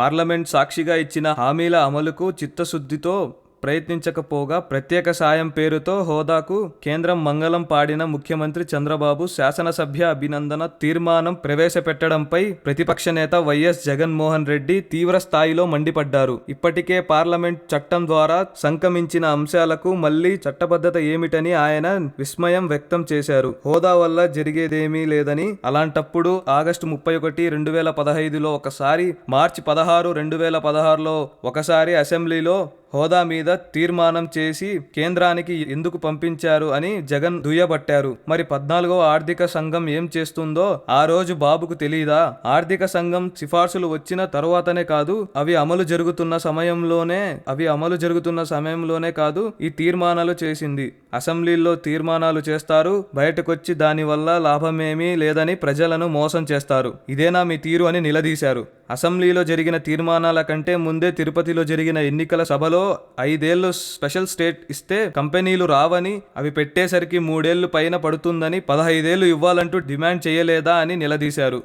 Parliament సాక్షిగా ఇచ్చిన హామీల అమలుకు చిత్తశుద్ధితో ప్రయత్నించకపోగా ప్రత్యేక సాయం పేరుతో హోదాకు కేంద్రం మంగళం పాడిన ముఖ్యమంత్రి చంద్రబాబు శాసనసభ్య అభినందన తీర్మానం ప్రవేశపెట్టడంపై ప్రతిపక్ష నేత వైఎస్ జగన్మోహన్ రెడ్డి తీవ్ర స్థాయిలో మండిపడ్డారు. ఇప్పటికే పార్లమెంట్ చట్టం ద్వారా సంకమించిన అంశాలకు మళ్ళీ చట్టబద్ధత ఏమిటని ఆయన విస్మయం వ్యక్తం చేశారు. హోదా వల్ల జరిగేదేమీ లేదని అలాంటప్పుడు ఆగస్టు ముప్పై ఒకటి రెండు వేల పదహైదులో ఒకసారి మార్చి పదహారు రెండు వేల పదహారులో ఒకసారి అసెంబ్లీలో హోదా మీద తీర్మానం చేసి కేంద్రానికి ఎందుకు పంపించారు అని జగన్ దుయ్యబట్టారు. మరి పద్నాలుగో ఆర్థిక సంఘం ఏం చేస్తుందో ఆ రోజు బాబుకు తెలియదా ఆర్థిక సంఘం సిఫార్సులు వచ్చిన తరువాతనే కాదు అవి అమలు జరుగుతున్న సమయంలోనే అవి అమలు జరుగుతున్న సమయంలోనే కాదు ఈ తీర్మానాలు చేసింది. అసెంబ్లీలో తీర్మానాలు చేస్తారు బయటకొచ్చి దానివల్ల లాభమేమీ లేదని ప్రజలను మోసం చేస్తారు. ఇదేనా మీ తీరు అని నిలదీశారు. అసెంబ్లీలో జరిగిన తీర్మానాల కంటే ముందే తిరుపతిలో జరిగిన ఎన్నికల సభలో ఐదేళ్ళు స్పెషల్ స్టేట్ ఇస్తే కంపెనీలు రావని అవి పెట్టేసరికి మూడేళ్ళు పైన పడుతుందని పదహైదేళ్ళు ఇవ్వాలంటూ డిమాండ్ చేయలేదా అని నిలదీశారు.